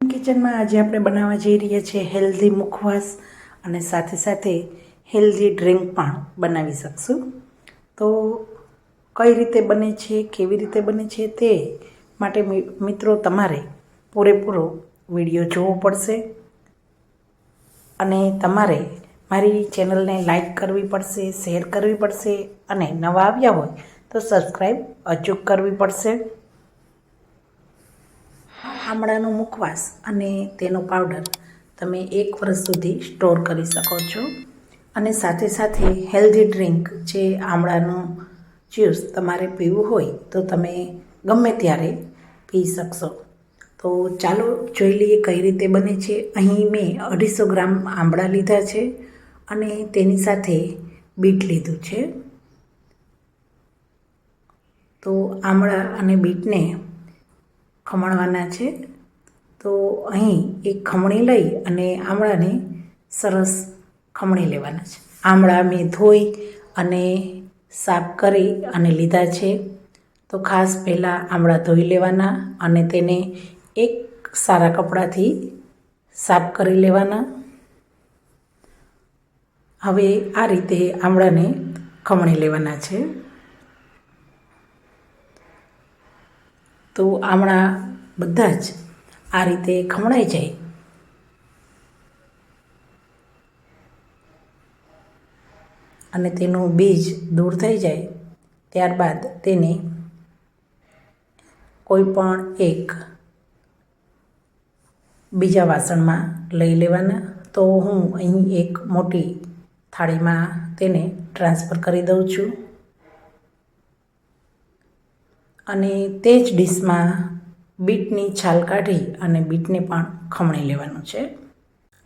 કિચનમાં આજે આપણે બનાવવા જઈ રહ્યા છીએ હેલ્ધી મુખવાસ અને સાથે સાથે હેલ્ધી ડ્રિંક પણ બનાવી શકશું. તો કઈ રીતે બને છે, કેવી રીતે બને છે તે માટે મિત્રો તમારે પૂરેપૂરો વીડિયો જોવો પડશે. અને તમારે મારી ચેનલને લાઈક કરવી પડશે, શેર કરવી પડશે અને નવા આવ્યા હોય તો સબસ્ક્રાઈબ અચૂક કરવી પડશે. આમળાનો મુખવાસ અને તેનો પાવડર તમે એક વર્ષ સુધી સ્ટોર કરી શકો છો. અને સાથે સાથે હેલ્ધી ડ્રિંક જે આમળાનું જ્યુસ તમારે પીવું હોય તો તમે ગમે ત્યારે પી શકશો. તો ચાલો જોઈ લઈએ કઈ રીતે બને છે. અહીં મેં અઢીસો ગ્રામ આંબળા લીધા છે અને તેની સાથે બીટ લીધું છે. તો આમળા અને બીટને ખમણવાના છે. તો અહીં એક ખમણી લઈ અને આમળાને સરસ ખમણી લેવાના છે. આમળા મેં ધોઈ અને સાફ કરી અને લીધા છે. તો ખાસ પહેલાં આમળા ધોઈ લેવાના અને તેને એક સારા કપડાથી સાફ કરી લેવાના. હવે આ રીતે આમળાને ખમણી લેવાના છે. તો આમળા બધા જ આ રીતે ખમણાઈ જાય. અને તેનું બીજ દૂર થઈ જાય, ત્યારબાદ તેને કોઈ પણ એક બીજા વાસણમાં લઈ લેવાના. તો હું અહીં એક મોટી થાળીમાં તેને ટ્રાન્સફર કરી દઉં છું. અને તે જ ડીશમાં બીટની છાલ કાઢી અને બીટને પણ ખમણી લેવાનું છે.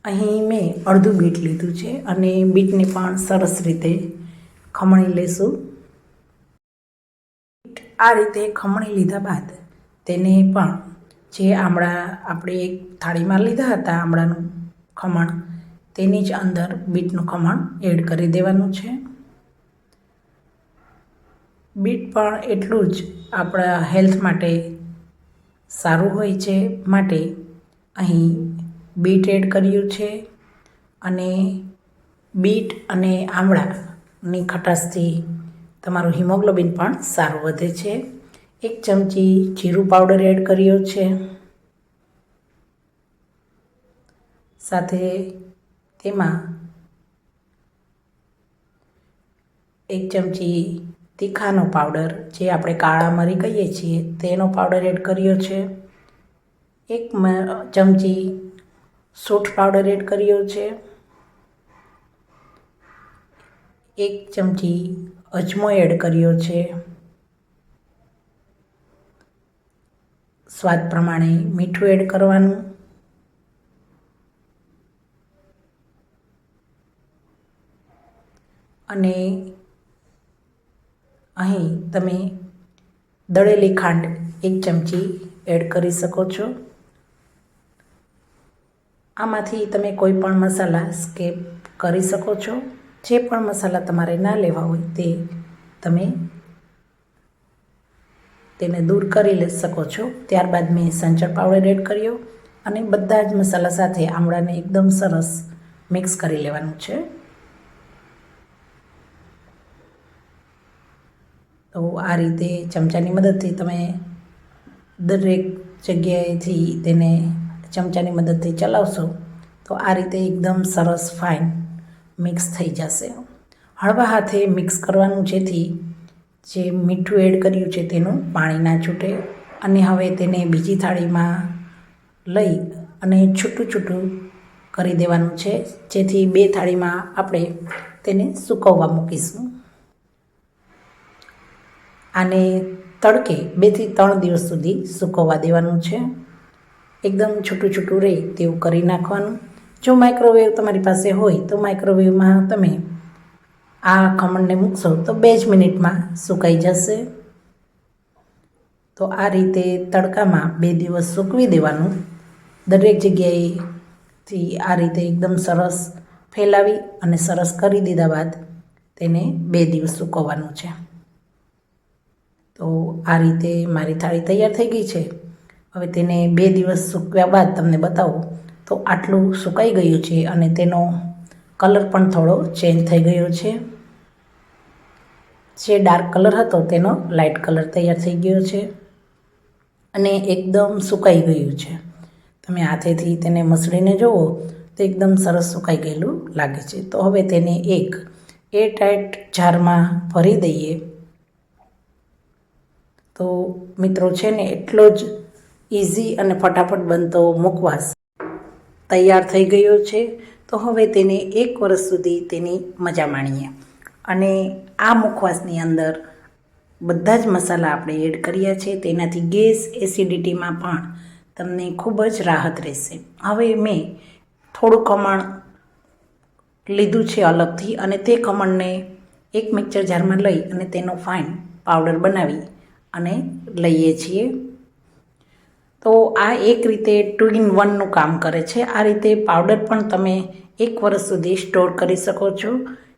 અહીં મેં અડધું બીટ લીધું છે અને બીટને પણ સરસ રીતે ખમણી લેશું. બીટ આ રીતે ખમણી લીધા બાદ તેને પણ જે આમળા આપણે એક થાળીમાં લીધા હતા આમળાનું ખમણ, તેની જ અંદર બીટનું ખમણ એડ કરી દેવાનું છે. બીટ પણ એટલું જ આપણા હેલ્થ માટે સારું હોય છે માટે અહીં બીટ એડ કર્યું છે અને બીટ અને આમળાની ખટાશથી તમારું હિમોગ્લોબિન પણ સારું વધે છે. એક ચમચી જીરું પાવડર એડ કર્યો છે. સાથે તેમાં એક ચમચી તીખાનો પાવડર, જે આપણે કાળા મરી કહીએ છીએ, તેનો પાવડર એડ કર્યો છે. એક ચમચી સૂઠ પાવડર એડ કર્યો છે. એક ચમચી અજમો એડ કર્યો છે. સ્વાદ પ્રમાણે મીઠું એડ કરવાનું. અને અહીં તમે દળેલી ખાંડ એક ચમચી એડ કરી શકો છો. આમાંથી તમે કોઈ પણ મસાલા સ્કેપ કરી શકો છો. જે પણ મસાલા તમારે ના લેવા હોય તે તમે તેને દૂર કરી લઈ શકો છો. ત્યારબાદ મેં સંચર પાવડર એડ કર્યો અને બધા જ મસાલા સાથે આમળાને એકદમ સરસ મિક્સ કરી લેવાનું છે. તો આ રીતે ચમચાની મદદથી તમે દરેક જગ્યાએથી તેને ચમચાની મદદથી ચલાવશો, તો આ રીતે એકદમ સરસ ફાઇન મિક્સ થઈ જશે. હળવા હાથે મિક્સ કરવાનું જેથી જે મીઠું એડ કર્યું છે તેનું પાણી ના છૂટે અને હવે તેને બીજી થાળીમાં લઈ અને છૂટું છૂટું કરી દેવાનું છે, જેથી બે થાળીમાં આપણે તેને સૂકવવા મૂકીશું. આને તડકે બેથી ત્રણ દિવસ સુધી સૂકવવા દેવાનું છે. એકદમ છૂટું છૂટું રહે તેવું કરી નાખવાનું. જો માઇક્રોવેવ તમારી પાસે હોય તો માઇક્રોવેવમાં તમે આ ખમણને મૂકશો તો બે જ મિનિટમાં સુકાઈ જશે. તો આ રીતે તડકામાં બે દિવસ સૂકવી દેવાનું. દરેક જગ્યાએથી આ રીતે એકદમ સરસ ફેલાવી અને સરસ કરી દીધા બાદ તેને બે દિવસ સૂકવવાનું છે. તો આ રીતે મારી થાળી તૈયાર થઈ ગઈ છે. હવે તેને બે દિવસ સૂકવ્યા બાદ તમને બતાવું. તો આટલું સુકાઈ ગયું છે અને તેનો કલર પણ થોડો ચેન્જ થઈ ગયો છે. જે ડાર્ક કલર હતો તેનો લાઇટ કલર તૈયાર થઈ ગયો છે અને એકદમ સુકાઈ ગયું છે. તમે હાથેથી તેને મસળીને જુઓ તો એકદમ સરસ સુકાઈ ગયેલું લાગે છે. તો હવે તેને એક એ ટાઈટ જારમાં ભરી દઈએ. તો મિત્રો છે ને એટલો જ ઇઝી અને ફટાફટ બનતો મુખવાસ તૈયાર થઈ ગયો છે. તો હવે તેને એક વર્ષ સુધી તેની મજા માણીએ. અને આ મુખવાસની અંદર બધા જ મસાલા આપણે એડ કર્યા છે. તેનાથી ગેસ એસિડિટીમાં પણ તમને ખૂબ જ રાહત રહેશે. હવે મેં થોડું ખમણ લીધું છે અલગથી અને તે ખમણને એક મિક્સર જારમાં લઈ અને તેનો ફાઇન પાવડર બનાવી અને લઈએ છીએ. તો આ એક રીતે ટુ ઇન વનનું કામ કરે છે. આ રીતે પાવડર પણ તમે એક વર્ષ સુધી સ્ટોર કરી શકો છો.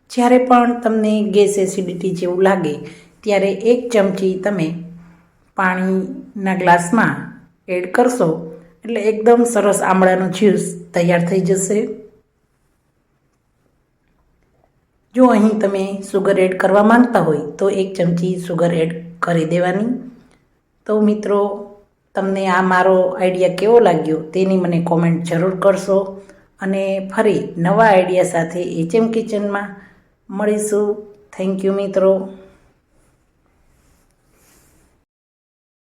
જ્યારે પણ તમને ગેસ એસિડિટી જેવું લાગે, ત્યારે એક ચમચી તમે પાણીના ગ્લાસમાં એડ કરશો, એટલે એકદમ સરસ આમળાનો જ્યુસ તૈયાર થઈ જશે. જો અહીં તમે સુગર એડ કરવા માંગતા હોય, તો એક ચમચી સુગર એડ કરી દેવાની. તો મિત્રો, તમને આ મારો આઈડિયા કેવો લાગ્યો તેની મને કોમેન્ટ જરૂર કરશો અને ફરી નવા આઈડિયા સાથે એચએમ કિચનમાં મળીશું. થેન્ક યુ મિત્રો.